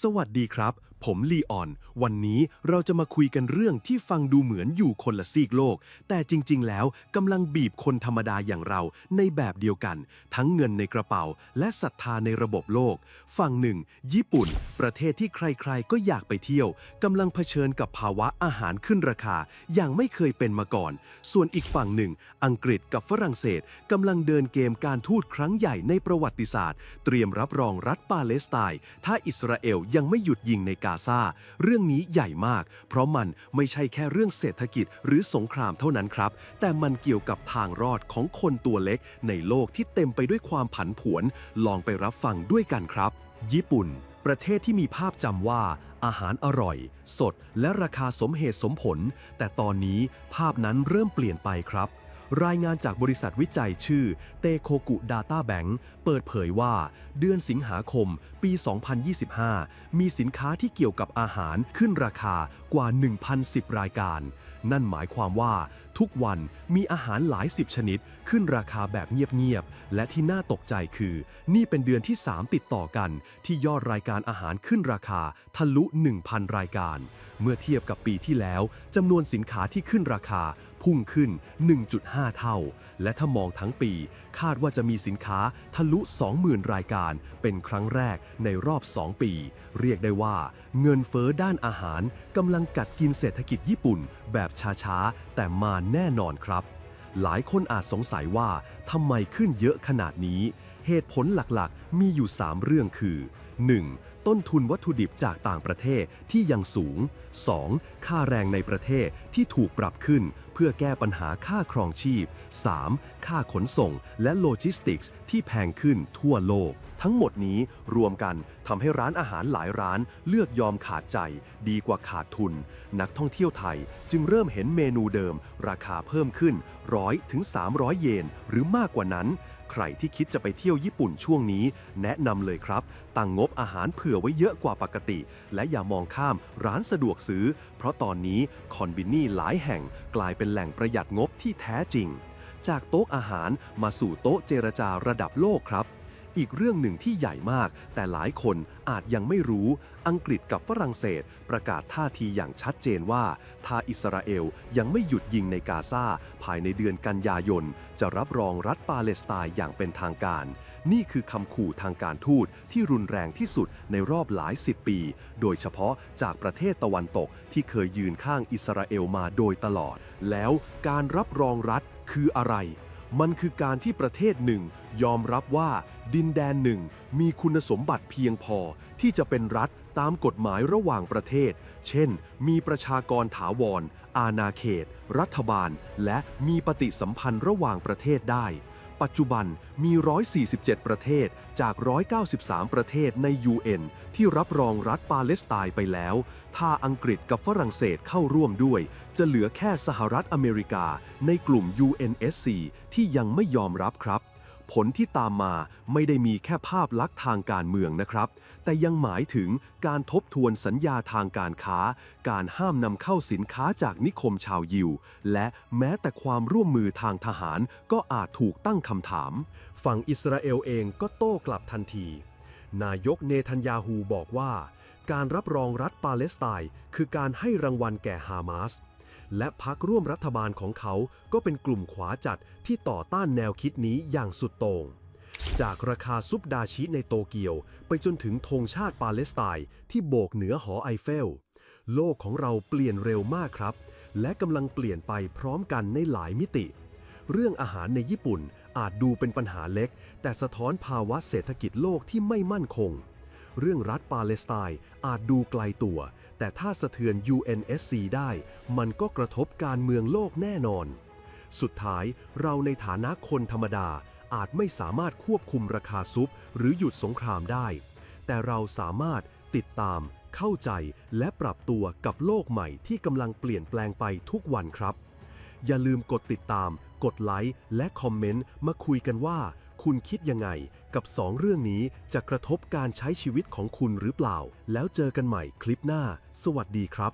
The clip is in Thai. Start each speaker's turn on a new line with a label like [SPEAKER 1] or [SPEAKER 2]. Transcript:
[SPEAKER 1] สวัสดีครับ ผมลีออน วันนี้เราจะมาคุยกันเรื่องที่ฟังดูเหมือนอยู่คนละซีกโลก แต่จริง ๆ แล้วกำลังบีบคนธรรมดาอย่างเราในแบบเดียวกัน ทั้งเงินในกระเป๋า และศรัทธาในระบบโลก ฝั่งหนึ่ง ญี่ปุ่น ประเทศที่ใคร ๆ ก็อยากไปเที่ยวกำลังเผชิญกับภาวะอาหารขึ้นราคา อย่างไม่เคยเป็นมาก่อน ส่วนอีกฝั่งหนึ่ง อังกฤษกับฝรั่งเศสกำลังเดินเกมการทูตครั้งใหญ่ในประวัติศาสตร์ เตรียมรับรองรัฐปาเลสไตน์ถ้าอิสราเอลยังไม่หยุดยิงในกาซาเรื่องนี้ใหญ่มาก เพราะมันไม่ใช่แค่เรื่องเศรษฐกิจหรือสงครามเท่านั้นครับ แต่มันเกี่ยวกับทางรอดของคนตัวเล็ก ในโลกที่เต็มไปด้วยความผันผวน ลองไปรับฟังด้วยกันครับ ญี่ปุ่น ประเทศที่มีภาพจำว่า อาหารอร่อย สด และราคาสมเหตุสมผล แต่ตอนนี้ภาพนั้นเริ่มเปลี่ยนไปครับ รายงานจากบริษัทวิจัยชื่อเตโคกุดาต้าแบงค์เปิดเผยว่า เดือนสิงหาคม ปี 2025 มีสินค้าที่เกี่ยวกับอาหารขึ้นราคากว่า 1,010 รายการ นั่นหมายความว่า ทุกวันมีอาหารหลายสิบชนิด ขึ้นราคาแบบเงียบๆ และที่น่าตกใจคือ นี่เป็นเดือนที่ 3 ติดต่อกัน ที่ยอดรายการอาหารขึ้นราคาทะลุ 1,000 รายการ เมื่อเทียบกับปีที่แล้วจำนวนสินค้าที่ขึ้นราคา พุ่งขึ้น 1.5 เท่า และถ้ามองทั้งปี คาดว่าจะมีสินค้าทะลุ 20,000 รายการ เป็นครั้งแรกในรอบ 2 ปี เรียกได้ว่า เงินเฟ้อด้านอาหารกำลังกัดกินเศรษฐกิจญี่ปุ่น แบบช้าๆ แต่มาแน่นอนครับ หลายคนอาจสงสัยว่าทำไมขึ้นเยอะขนาดนี้ เหตุผลหลักๆ มีอยู่ 3 เรื่องคือ 1. ต้นทุนวัตถุดิบจากต่างประเทศที่ยังสูง 2. ค่าแรงในประเทศที่ถูกปรับขึ้น เพื่อแก้ปัญหาค่าครองชีพ 3. ค่าขนส่งและโลจิสติกส์ที่แพงขึ้นทั่วโลก ทั้งหมดนี้รวมกันทำให้ร้านอาหารหลายร้านเลือกยอมขาดใจ ดีกว่าขาดทุน นักท่องเที่ยวไทยจึงเริ่มเห็นเมนูเดิม ราคาเพิ่มขึ้น 100ถึง300 เยน หรือมากกว่านั้น ใครที่คิดจะไปเที่ยวญี่ปุ่นช่วงนี้ แนะนำเลยครับ ตั้งงบอาหารเผื่อไว้เยอะกว่าปกติ และอย่ามองข้ามร้านสะดวกซื้อ เพราะตอนนี้คอนบินี่หลายแห่งกลายเป็นแหล่งประหยัดงบที่แท้จริง จากโต๊ะอาหารมาสู่โต๊ะเจรจาระดับโลกครับ อีกเรื่องหนึ่งที่ใหญ่มาก แต่หลายคนอาจยังไม่รู้ อังกฤษกับฝรั่งเศส ประกาศท่าทีอย่างชัดเจนว่าถ้าอิสราเอลยังไม่หยุดยิงในกาซาภายในเดือนกันยายน จะรับรองรัฐปาเลสไตน์อย่างเป็นทางการ นี่คือคำขู่ทางการทูตที่รุนแรงที่สุดในรอบหลายสิบปี โดยเฉพาะจากประเทศตะวันตกที่เคยยืนข้างอิสราเอลมาโดยตลอด แล้วการรับรองรัฐคืออะไร มันคือการที่ประเทศหนึ่ง ยอมรับว่าดินแดนหนึ่ง มีคุณสมบัติเพียงพอ ที่จะเป็นรัฐตามกฎหมายระหว่างประเทศ เช่น มีประชากรถาวร อาณาเขต รัฐบาล และมีปฏิสัมพันธ์ระหว่างประเทศได้ ปัจจุบันมี 147 ประเทศจาก 193 ประเทศใน UN ที่รับรองรัฐปาเลสไตน์ไปแล้ว ถ้าอังกฤษกับฝรั่งเศสเข้าร่วมด้วย จะเหลือแค่สหรัฐอเมริกาในกลุ่ม UNSC ที่ยังไม่ยอมรับครับ ผลที่ตามมาไม่ได้มีแค่ภาพลักษณ์ทางการเมืองนะครับ แต่ยังหมายถึงการทบทวนสัญญาทางการค้า การห้ามนำเข้าสินค้าจากนิคมชาวยิว และแม้แต่ความร่วมมือทางทหารก็อาจถูกตั้งคำถาม ฝั่งอิสราเอลเองก็โต้กลับทันที นายกเนทันยาฮูบอกว่า การรับรองรัฐปาเลสไตน์คือการให้รางวัลแก่ฮามาส และพักร่วมรัฐบาลของเขาก็เป็นกลุ่มขวาจัดที่ต่อต้านแนวคิดนี้อย่างสุดโต่งจากราคาซุปดาชิในโตเกียว ไปจนถึงธงชาติปาเลสไตน์ที่โบกเหนือหอไอเฟล โลกของเราเปลี่ยนเร็วมากครับ และกำลังเปลี่ยนไปพร้อมกันในหลายมิติ เรื่องอาหารในญี่ปุ่นอาจดูเป็นปัญหาเล็ก แต่สะท้อนภาวะเศรษฐกิจโลกที่ไม่มั่นคง เรื่องรัฐปาเลสไตน์อาจดูไกลตัว แต่ถ้าสะเทือน UNSC ได้ มันก็กระทบการเมืองโลกแน่นอน สุดท้ายเราในฐานะคนธรรมดาอาจไม่สามารถควบคุมราคาซุปหรือหยุดสงครามได้ แต่เราสามารถติดตาม เข้าใจและปรับตัวกับโลกใหม่ที่กำลังเปลี่ยนแปลงไปทุกวันครับ อย่าลืมกดติดตาม กดไลค์และคอมเมนต์มาคุยกันว่า คุณคิดยังไงกับสองเรื่องนี้จะกระทบการใช้ชีวิตของคุณหรือเปล่า แล้วเจอกันใหม่คลิปหน้า สวัสดีครับ